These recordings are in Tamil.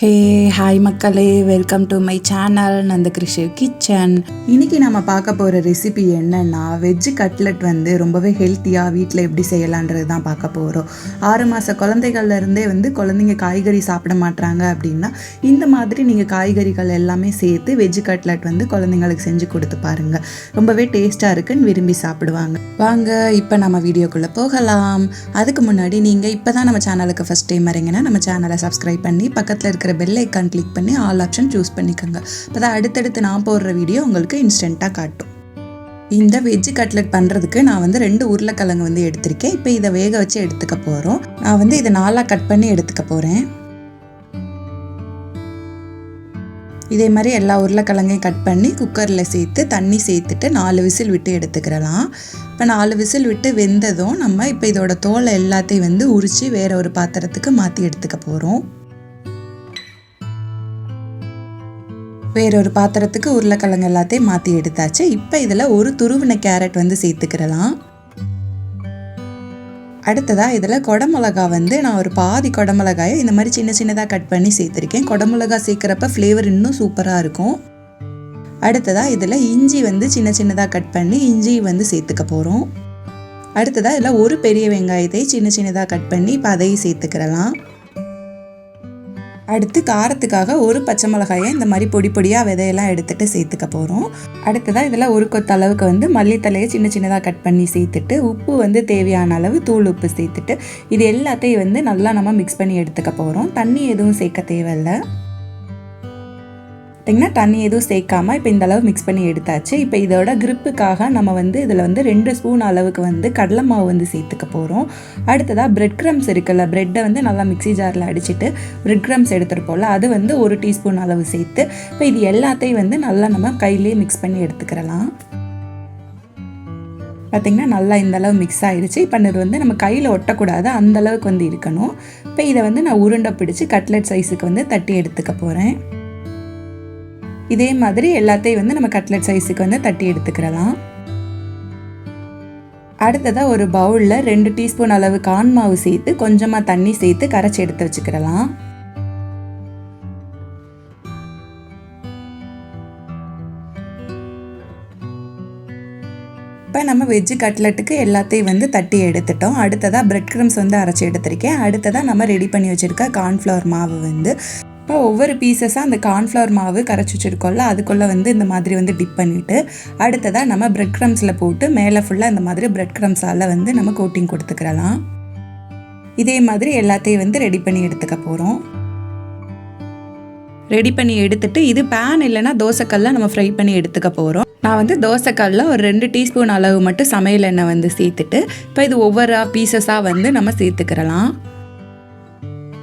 ஹே ஹாய் மக்களே. Welcome to my channel Nandakrishi kitchen இன்னைக்கு நம்ம பார்க்க போகிற ரெசிபி என்னன்னா வெஜ்ஜு கட்லெட் வந்து ரொம்பவே ஹெல்த்தியாக வீட்டில் எப்படி செய்யலான்றது தான் பார்க்க போகிறோம் ஆறு மாத குழந்தைகள்ல இருந்தே வந்து குழந்தைங்க காய்கறி சாப்பிட மாட்றாங்க அப்படின்னா இந்த மாதிரி நீங்கள் காய்கறிகள் எல்லாமே சேர்த்து வெஜ்ஜு கட்லெட் வந்து குழந்தைங்களுக்கு செஞ்சு கொடுத்து பாருங்க. ரொம்பவே டேஸ்ட்டாக இருக்குன்னு விரும்பி சாப்பிடுவாங்க. வாங்க இப்போ நம்ம வீடியோக்குள்ளே போகலாம். அதுக்கு முன்னாடி நீங்கள் இப்போ தான் நம்ம சேனலுக்கு ஃபஸ்ட் டைம் வரீங்கன்னா நம்ம சேனலை சப்ஸ்கிரைப் பண்ணி பக்கத்தில் இருக்கிற பெல் ஐக்கான் கிளிக் பண்ணி ஆல் ஆப்ஷன் சூஸ் பண்ணிக்கோங்க. அப்போ தான் அடுத்தடுத்து நான் போடுற வீடியோ உங்களுக்கு இன்ஸ்டண்ட்டாக காட்டும். இந்த வெஜ்ஜு கட்லெட் பண்ணுறதுக்கு நான் வந்து ரெண்டு உருளைக்கிழங்கு வந்து எடுத்திருக்கேன். இப்போ இதை வேக வச்சு எடுத்துக்க போகிறோம் நான் வந்து இதை நாலாக கட் பண்ணி எடுத்துக்க போகிறேன் இதே மாதிரி எல்லா உருளைக்கிழங்கையும் கட் பண்ணி குக்கரில் சேர்த்து தண்ணி சேர்த்துட்டு நாலு விசில் விட்டு எடுத்துக்கிறலாம். இப்போ நாலு விசில் விட்டு வெந்ததும் நம்ம இப்போ இதோட தோலை எல்லாத்தையும் வந்து உரித்து வேற ஒரு பாத்திரத்துக்கு மாற்றி எடுத்துக்க போகிறோம் வேறொரு பாத்திரத்துக்கு உருளைக்கிழங்கு எல்லாத்தையும் மாற்றி எடுத்தாச்சு. இப்போ இதில் ஒரு துருவின கேரட் வந்து சேர்த்துக்கிறலாம். அடுத்ததாக இதில் குடமிளகா வந்து நான் ஒரு பாதி குடமிளகாயை இந்த மாதிரி சின்ன சின்னதாக கட் பண்ணி சேர்த்துருக்கேன். குடமிளகா சேர்க்குறப்ப ஃப்ளேவர் இன்னும் சூப்பராக இருக்கும். அடுத்ததாக இதில் இஞ்சி வந்து சின்ன சின்னதாக கட் பண்ணி இஞ்சி வந்து சேர்த்துக்க போகிறோம் அடுத்ததாக இதில் ஒரு பெரிய வெங்காயத்தை சின்ன சின்னதாக கட் பண்ணி இப்போ அதையும் சேர்த்துக்கிறலாம். அடுத்து காரத்துக்காக ஒரு பச்சை மிளகாயை இந்த மாதிரி பொடி பொடியாக விதையெல்லாம் எடுத்துகிட்டு சேர்த்துக்க போகிறோம் அடுத்ததாக இதில் ஒரு கொத்த அளவுக்கு வந்து மல்லித்தலையை சின்ன சின்னதாக கட் பண்ணி சேர்த்துட்டு உப்பு வந்து தேவையான அளவு தூள் உப்பு சேர்த்துட்டு இது எல்லாத்தையும் வந்து நல்லா நம்ம மிக்ஸ் பண்ணி எடுத்துக்க போகிறோம் தண்ணி எதுவும் சேர்க்க தேவையில்லை. பார்த்திங்கன்னா தண்ணி எதுவும் சேர்க்காம இப்போ இந்த அளவு மிக்ஸ் பண்ணி எடுத்தாச்சு. இப்போ இதோட கிரிப்புக்காக நம்ம வந்து இதில் வந்து ரெண்டு ஸ்பூன் அளவுக்கு வந்து கடலை மாவு வந்து சேர்த்துக்க போகிறோம் அடுத்ததாக பிரெட் க்ரம்ஸ் இருக்குல்ல ப்ரெட்டை வந்து நல்லா மிக்ஸி ஜாரில் அடிச்சுட்டு பிரெட் க்ரம்ஸ் எடுத்துருப்போம்ல அது வந்து ஒரு டீஸ்பூன் அளவு சேர்த்து இப்போ இது எல்லாத்தையும் வந்து நல்லா நம்ம கையிலேயே மிக்ஸ் பண்ணி எடுத்துக்கிறலாம். பார்த்திங்கன்னா நல்லா இந்த அளவு மிக்ஸ் ஆகிடுச்சு இப்போ இது வந்து நம்ம கையில் ஒட்டக்கூடாது அந்த அளவுக்கு வந்து இருக்கணும். இப்போ இதை வந்து நான் உருண்டை பிடிச்சி கட்லெட் சைஸுக்கு வந்து தட்டி எடுத்துக்க போகிறேன் இதே மாதிரி எல்லாத்தையும் வந்து நம்ம கட்லெட் சைஸுக்கு வந்து தட்டி எடுத்துக்கிறலாம். அடுத்ததாக ஒரு பவுலில் ரெண்டு டீஸ்பூன் அளவு கான் மாவு சேர்த்து கொஞ்சமாக தண்ணி சேர்த்து கரைச்சி எடுத்து வச்சுக்கிறலாம். இப்போ நம்ம வெஜ்ஜு கட்லெட்டுக்கு எல்லாத்தையும் வந்து தட்டி எடுத்துட்டோம். அடுத்ததாக பிரெட் க்ரம்ஸ் வந்து அரைச்சி எடுத்திருக்கேன். அடுத்ததாக நம்ம ரெடி பண்ணி வச்சுருக்க கார்ன்ஃப்ளவர் மாவு வந்து இப்போ ஒவ்வொரு பீசஸாக அந்த கார்ன்ஃப்ளவர் மாவு கரைச்சி வச்சுருக்கோம்ல அதுக்குள்ளே வந்து இந்த மாதிரி வந்து டிப் பண்ணிவிட்டு அடுத்ததாக நம்ம பிரெட் க்ரம்ஸில் போட்டு மேலே ஃபுல்லாக இந்த மாதிரி பிரெட் க்ரம்ஸால் வந்து நம்ம கோட்டிங் கொடுத்துக்கிறலாம். இதே மாதிரி எல்லாத்தையும் வந்து ரெடி பண்ணி எடுத்துக்க போகிறோம் ரெடி பண்ணி எடுத்துட்டு இது பேன் இல்லைன்னா தோசைக்கல்லாம் நம்ம ஃப்ரை பண்ணி எடுத்துக்க போகிறோம் நான் வந்து தோசைக்கல்ல ஒரு ரெண்டு டீஸ்பூன் அளவு மட்டும் சமையல் எண்ணெய் வந்து சேர்த்துட்டு இப்போ இது ஒவ்வொரு பீசஸாக வந்து நம்ம சேர்த்துக்கிறலாம்.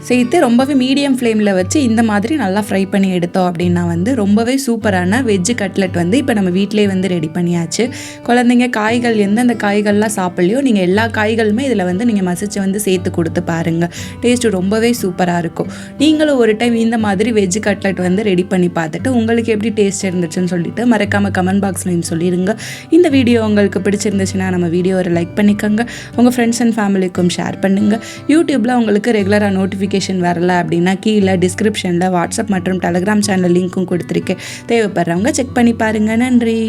சேர்த்து ரொம்பவே மீடியம் ஃப்ளேமில் வச்சு இந்த மாதிரி நல்லா ஃப்ரை பண்ணி எடுத்தோம் அப்படின்னா வந்து ரொம்பவே சூப்பரான வெஜ்ஜு கட்லெட் வந்து இப்போ நம்ம வீட்டிலே வந்து ரெடி பண்ணியாச்சு. குழந்தைங்க காய்கள் எந்தெந்த காய்கள்லாம் சாப்பிட்லையோ நீங்கள் எல்லா காய்களுமே இதில் வந்து நீங்கள் மசிச்சு வந்து சேர்த்து கொடுத்து பாருங்கள் டேஸ்ட்டு ரொம்பவே சூப்பராக இருக்கும். நீங்களும் ஒரு டைம் இந்த மாதிரி வெஜ்ஜு கட்லெட் வந்து ரெடி பண்ணி பார்த்துட்டு உங்களுக்கு எப்படி டேஸ்ட் இருந்துச்சுன்னு சொல்லிட்டு மறக்காமல் கமெண்ட் பாக்ஸ்லையும் சொல்லிடுங்க இந்த வீடியோ உங்களுக்கு பிடிச்சிருந்துச்சுன்னா நம்ம வீடியோவை லைக் பண்ணிக்கோங்க. உங்கள் ஃப்ரெண்ட்ஸ் அண்ட் ஃபேமிலிக்கும் ஷேர் பண்ணுங்கள் யூடியூப்பில் உங்களுக்கு ரெகுலராக நோட்டிஃபிகேஷன் நோட்டிஃபிகேஷன் வரல அப்படின்னா கீழே டிஸ்கிரிப்ஷனில் வாட்ஸ்அப் மற்றும் டெலகிராம் சேனல் லிங்க்கும் கொடுத்துருக்கேன் தேவைப்படுறவங்க செக் பண்ணி பாருங்கள் நன்றி.